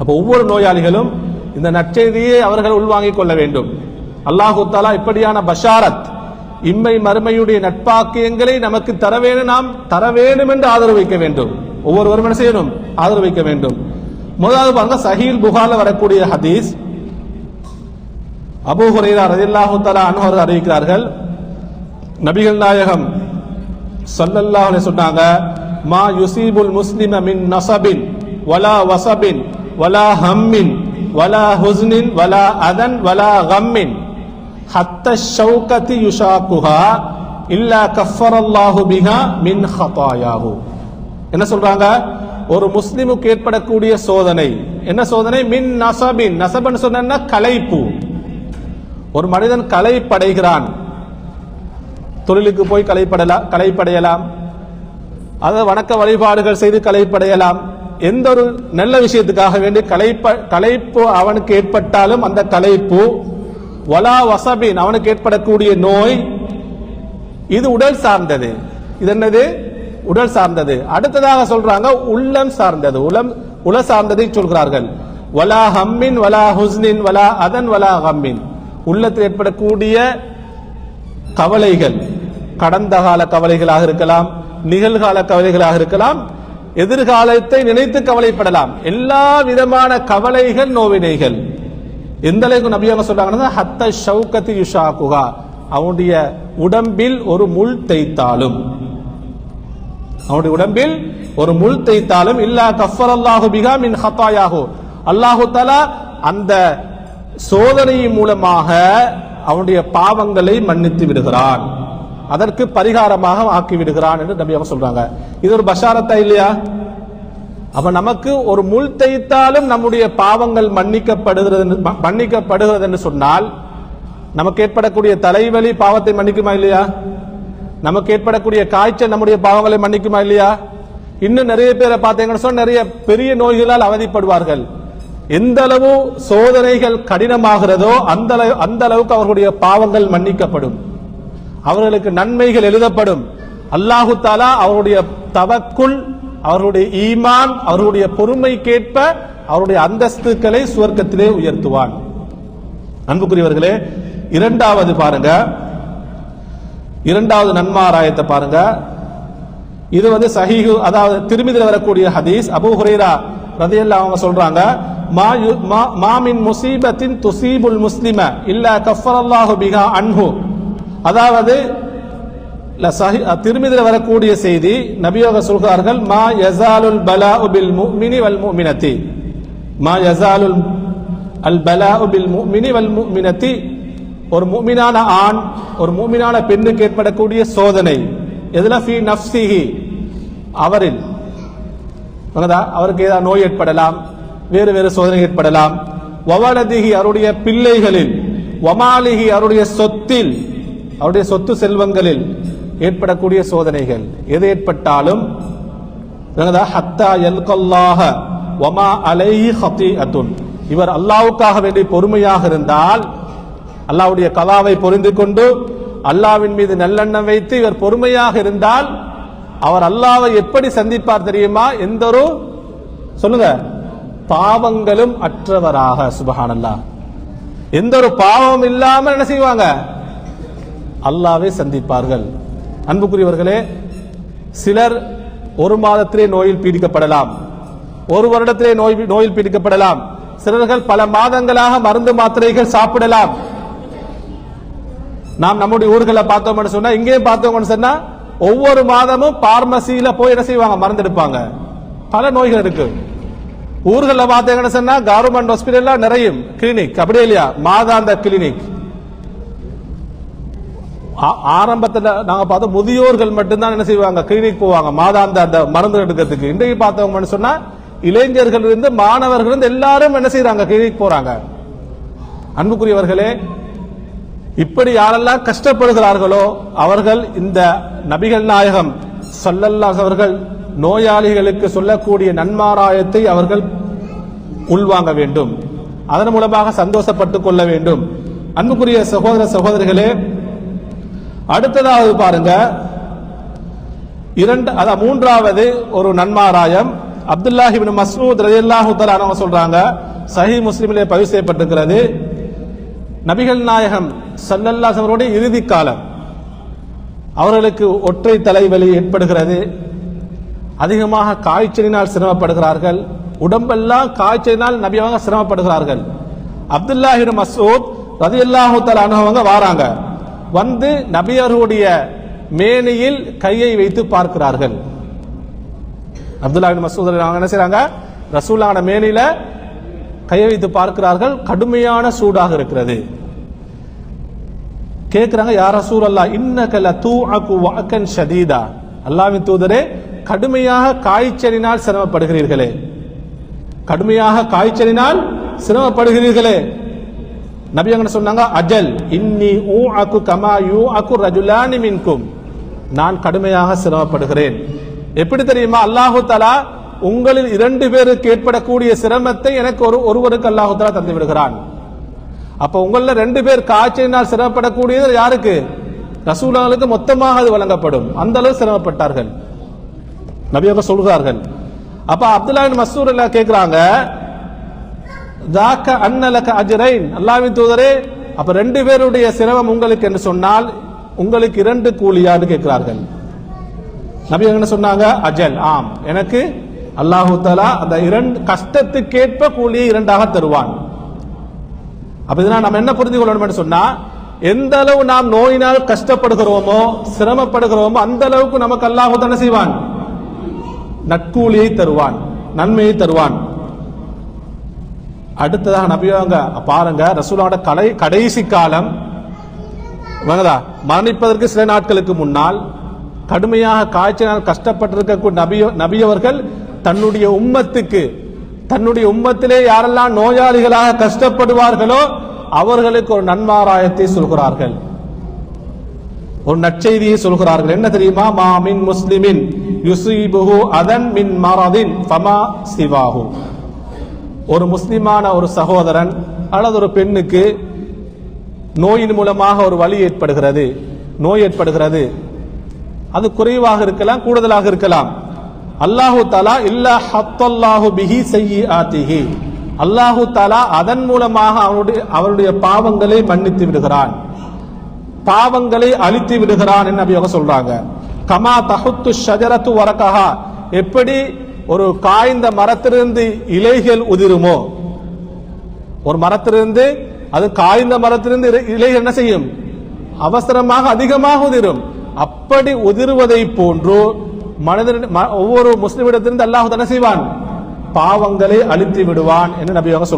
அப்போ ஒவ்வொரு நோயாளிகளும் இந்த நற்செய்தியை அவர்கள் உள்வாங்கிக் கொள்ள வேண்டும். அல்லாஹு தாலா இப்படியான பஷாரத் இம்மை மறுமையுடைய நட்பாக்கியங்களை நமக்கு தர வேணும் நாம் தர வேண்டும் என்று ஆதரவு வைக்க வேண்டும். ஒவ்வொருவரும் என்ன செய்யணும்? ஆதரவு வைக்க வேண்டும். முதலாவது பாருங்க சஹீல் புகார்ல வரக்கூடிய ஹதீஸ். அபூ ஹுரைரா ரதில்லாஹு தாலா அன்ஹு அறிவிக்கிறார்கள் நபிகள் நாயகம் ஸல்லல்லாஹு சொன்னாங்க மா யுசீபுல் முஸ்லிம மின் நசபின் வலா வசபின் வலா ஹம்மின் வலா ஹுஸ்னின் வலா அதன் வலா கம்மின். ஹத்த ஷௌகதி யுஷாக்குஹா இல்லா கஃபரல்லாஹு பிஹா மின் ஹதாயாஹு என்ன சொல்றாங்க? ஒரு முஸ்லிமுக்கு ஏற்படக்கூடிய சோதனை. என்ன சோதனை? மின் நசபின். நசபன் சொன்னா கலைப்பு ஒரு மனிதன் களைப்படைகிறான். தொழிலுக்கு போய் களைப்படலாம் களைப்படையலாம். அதாவது வணக்க வழிபாடுகள் செய்து களைப்படையலாம். எந்த ஒரு நல்ல விஷயத்துக்காக வேண்டி களைப்ப களைப்பு அவனுக்கு ஏற்பட்டாலும் அந்த களைப்பு வலா வசபின் அவனுக்கு ஏற்படக்கூடிய நோய் இது உடல் சார்ந்தது. இது என்னது? உடல் சார்ந்தது. அடுத்ததாக சொல்றாங்க உள்ளம் சார்ந்தது. உளம் உல சார்ந்ததை சொல்கிறார்கள். வலா ஹம்மின் வலா ஹுஸ்னின் வலா அதன் வலா ஹம்மின். உள்ளத்தில் ஏற்படக்கூடிய கவலைகள் கடந்த கால கவலைகளாக இருக்கலாம் நிகழ்கால கவலைகளாக இருக்கலாம் எதிர்காலத்தை நினைத்து கவலைப்படலாம். எல்லா விதமான கவலைகள் நோவினைகள். எந்த அளவுக்கு நபியாக சொல்றாங்கன்னா ஹத்த ஷவுகத்தி யுஷாக்குகா அவனுடைய உடம்பில் ஒரு முள் தைத்தாலும் அவனுடைய உடம்பில் ஒரு முள் தைத்தாலும் இல்லா கஃபர் அல்லாஹு பிகா மின் ஹத்தாயாஹு அல்லாஹு தலா அந்த சோதனையின் மூலமாக அவனுடைய பாவங்களை மன்னித்து விடுகிறான். அதற்கு பரிகாரமாக ஆக்கி விடுகிறான் என்று நபி அவங்க சொல்றாங்க. இது ஒரு பஷாரத்தா இல்லையா? அப்ப நமக்கு ஒரு முள் தைத்தாலும் நம்முடைய பாவங்கள் மன்னிக்கப்படுகிறது மன்னிக்கப்படுகிறது என்று சொன்னால் நமக்கு ஏற்படக்கூடிய தலைவலி பாவத்தை மன்னிக்குமா இல்லையா? நமக்கு ஏற்படக்கூடிய காய்ச்சல் நம்முடைய பாவங்களை மன்னிக்குமா இல்லையா? இன்னும் நிறைய பேரை பார்த்தீங்கன்னு சொன்னால் நிறைய பெரிய நோய்களால் அவதிப்படுவார்கள். எந்த அளவு சோதனைகள் கடினமாகிறதோ அந்த அளவு- அந்த அளவுக்கு அவர்களுடைய பாவங்கள் மன்னிக்கப்படும். அவர்களுக்கு நன்மைகள் எழுதப்படும். அல்லாஹு தாலா அவருடைய தவக்குள் அவருடைய ஈமான் அவர்களுடைய பொறுமைக்கேற்ப அவருடைய அந்தஸ்துக்களை சுவர்க்கத்திலே உயர்த்துவான். அன்புக்குரியவர்களே இரண்டாவது பாருங்க. இரண்டாவது நன்மாராயத்தை பாருங்க. இது வந்து சஹீஹு அதாவது திருமிதில் வரக்கூடிய ஹதீஸ். அபூ ஹுரேரா ரதியல்லாஹு அவங்க சொல்றாங்க மாமின் மா- முசீபத்தின் துசீபுல் முஸ்லிம இல்ல கஃபரல்லாஹு பிகா அன்ஹு. அதாவது திருமிதில் வரக்கூடிய செய்தி நபியோக சொல்கிறார்கள் மா யசாலுல் பலா உபில் முஃமினி வல் முஃமினத்தி மா யசாலுல் அல் பலா உபில் முஃமினி வல் முஃமினத்தி ஒரு மூமினான ஆண் ஒரு மூமினான பெண்ணுக்கு ஏற்படக்கூடிய சோதனை. எதுல? ஃபி நஃப்சிஹி அவரில். அவருக்கு ஏதாவது நோய் ஏற்படலாம் வேறு வேறு சோதனை ஏற்படலாம். வவலதிகி அவருடைய பிள்ளைகளில். வமாலிகி அவருடைய சொத்தில். அவருடைய சொத்து செல்வங்களில் ஏற்படக்கூடிய சோதனைகள். எது ஏற்பட்டாலும் ஹத்தா யல்கல்லாஹ வமா அலைஹி ஹத்தீஅத்துன். இவர் அல்லாவுக்காக வேண்டி பொறுமையாக இருந்தால் அல்லாஹ்வுடைய கலாவை பொரிந்து கொண்டு அல்லாவின் மீது நல்லெண்ணம் வைத்து இவர் பொறுமையாக இருந்தால் அவர் அல்லாவை எப்படி சந்திப்பார் தெரியுமா? எந்த ஒரு சொல்லுங்க பாவங்களும் அற்றவராக சுபஹானல்லாஹ். எந்த ஒரு பாவம் இல்லாம என்ன செய்வாங்க? அல்லாவே சந்திப்பார்கள். அன்புக்குரியவர்களே சிலர் ஒரு மாதத்திலே நோயில் பீடிக்கப்படலாம். ஒரு வருடத்திலே நோய் நோயில் பீடிக்கப்படலாம். சிலர்கள் பல மாதங்களாக மருந்து மாத்திரைகள் சாப்பிடலாம். நாம் நம்முடைய ஊர்களை பார்த்தோம்னு சொன்னா இங்கேயும் பார்த்தோம்னு சொன்னா ஒவ்வொரு மாதமும் பார்மசியில போய் என்ன செய்வாங்க? மருந்து எடுப்பாங்க. பல நோய்கள் இருக்கு. ஊர்களில் பார்த்தீங்கன்னு சொன்னா கவர்மெண்ட் ஹாஸ்பிட்டல்ல நிறைய கிளினிக் அப்படியே இல்லையா? மாதாந்த கிளினிக் ஆரம்பத்தில் நாங்கள் பார்த்தோம் முதியோர்கள் மட்டும்தான் என்ன செய்வாங்க? கிளினிக் போவாங்க. மாதாந்த அந்த மருந்து எடுக்கிறதுக்கு. இன்றைக்கு பார்த்தவங்கன்னு சொன்னா இளைஞர்கள் இருந்து மாணவர்கள் இருந்து எல்லாரும் என்ன செய்யறாங்க கிளினிக் போறாங்க. அன்புக்குரியவர்களே இப்படி யாரெல்லாம் கஷ்டப்படுகிறார்களோ அவர்கள் இந்த நபிகள் நாயகம் சொல்லல்லாஸ் அவர்கள் நோயாளிகளுக்கு சொல்லக்கூடிய நன்மாராயத்தை அவர்கள் உள்வாங்க வேண்டும். அதன் மூலமாக சந்தோஷப்பட்டுக் கொள்ள வேண்டும். அன்புக்குரிய சகோதர சகோதரிகளே அடுத்ததாவது பாருங்க. இரண்டு அதான் மூன்றாவது ஒரு நன்மாராயம். அப்துல்லாஹ் இப்னு மஸ்ஊத் ரலியல்லாஹு தஆலா அவங்க சொல்றாங்க சஹி முஸ்லிமிலே பதிவு செய்யப்பட்டிருக்கிறது. நபிகள் நாயகம் ஸல்லல்லாஹு அலைஹி இறுதி காலம். அவர்களுக்கு ஒற்றை தலைவலி ஏற்படுகிறது. அதிகமாக காய்ச்சலினால் சிரமப்படுகிறார்கள். உடம்பெல்லாம் காய்ச்சலினால் நபியவங்க சிரமப்படுகிறார்கள். அப்துல்லாஹின் மசூத் ரதியல்லாஹு அவங்க வாராங்க. வந்து நபியருடைய மேனையில் கையை வைத்து பார்க்கிறார்கள். அப்துல்லா மசூத் என்ன செய்றாங்க? ரசூலான மேனில கையை வைத்து பார்க்கிறார்கள். கடுமையான சூடாக இருக்கிறது. கேட்கிறாங்க யார் ரசூல் அல்லா இன்னகல தூ அகு வாக்கன் ஷதீதா. அல்லாவின் தூதரே கடுமையாக காய்ச்சலினால் சிரமப்படுகிறீர்களே. கடுமையாக காய்ச்சலினால் சிரமப்படுகிறீர்களே. நபி அங்க சொன்னாங்க அஜல் இன்னி ஊ அக்கு கமா யூ அக்கு ரஜுலானி மின்கும் நான் கடுமையாக சிரமப்படுகிறேன் எப்படி தெரியுமா அல்லாஹு தலா உங்களில் இரண்டு பேருக்கு ஏற்படக்கூடிய சிரமத்தை எனக்கு ஒரு ஒருவருக்கு அல்லாஹு தலா தந்து விடுகிறான் அப்ப உங்கள ரெண்டு பேர் காய்ச்சலினால் சிரமப்படக்கூடியது யாருக்கு ரசூலாளுக்கு மொத்தமாக அது வழங்கப்படும் அந்த அளவு சிரமப்பட்டார்கள் நபியாக சொல்கிறார்கள் அப்ப அப்துல்லா மசூர் எல்லாம் கேட்கிறாங்க தாக்க அன்னலக அஜரைன் அல்லாவின் தூதரே அப்ப ரெண்டு பேருடைய சிரமம் உங்களுக்கு என்று சொன்னால் உங்களுக்கு இரண்டு கூலியான்னு கேட்கிறார்கள். நபி என்ன சொன்னாங்க? அஜல். ஆம். எனக்கு அல்லாஹு தலா அந்த இரண்டு கஷ்டத்துக்கேற்ப கூலியை இரண்டாக தருவான். அப்ப இதனால் நம்ம என்ன புரிந்து கொள்ளணும் சொன்னா எந்த அளவு நாம் நோயினால் கஷ்டப்படுகிறோமோ சிரமப்படுகிறோமோ அந்த அளவுக்கு நமக்கு அல்லாஹு தானே செய்வான். நட்கூலியை தருவான் நன்மையை தருவான். அடுத்ததாக நபிவாங்க பாருங்க ரசூலோட கடை கடைசி காலம் வாங்கதா மரணிப்பதற்கு சில நாட்களுக்கு முன்னால் கடுமையாக காய்ச்சலால் கஷ்டப்பட்டிருக்க நபிய நபியவர்கள் தன்னுடைய உம்மத்துக்கு தன்னுடைய உம்மத்திலே யாரெல்லாம் நோயாளிகளாக கஷ்டப்படுவார்களோ அவர்களுக்கு ஒரு நன்மாராயத்தை சொல்கிறார்கள். ஒரு நற்செய்தியை சொல்கிறார்கள். என்ன தெரியுமா? மாமின் முஸ்லிமின் யுசீபுஹு அதன் மின் மரதின் ஃபமா சிவாஹு. ஒரு முஸ்லிமான ஒரு சகோதரன் அல்லது ஒரு பெண்ணுக்கு நோயின் மூலமாக ஒரு வலி ஏற்படுகிறது. நோய் ஏற்படுகிறது. அது குறைவாக இருக்கலாம் கூடுதலாக இருக்கலாம். அல்லாஹு தாலா இல்லா ஹத்தல்லாஹு பிஹி செய்யி ஆத்திஹி அல்லாஹு தாலா அதன் மூலமாக அவனுடைய அவருடைய பாவங்களை மன்னித்து விடுகிறான். பாவங்களை அழித்து விடுகிறான் என்று நபியாக சொல்றாங்க. கமா தகுத்து ஷஜரத்து வரகஹா எப்படி ஒரு காய்ந்த மரத்திலிருந்து இலைகள் உதிருமோ? ஒரு மரத்திலிருந்து அது காய்ந்த மரத்திலிருந்து இலை- இலைகள் என்ன செய்யும்? அவசரமாக அதிகமாக உதிரும். அப்படி உதிர்வதை போன்று மனிதன் ம- ஒவ்வொரு முஸ்லிமிடத்திலிருந்து அல்லாஹ் என்ன செய்வான். பாவங்களை அழித்து விடுவான் என்று நபியாக சொல்றாங்க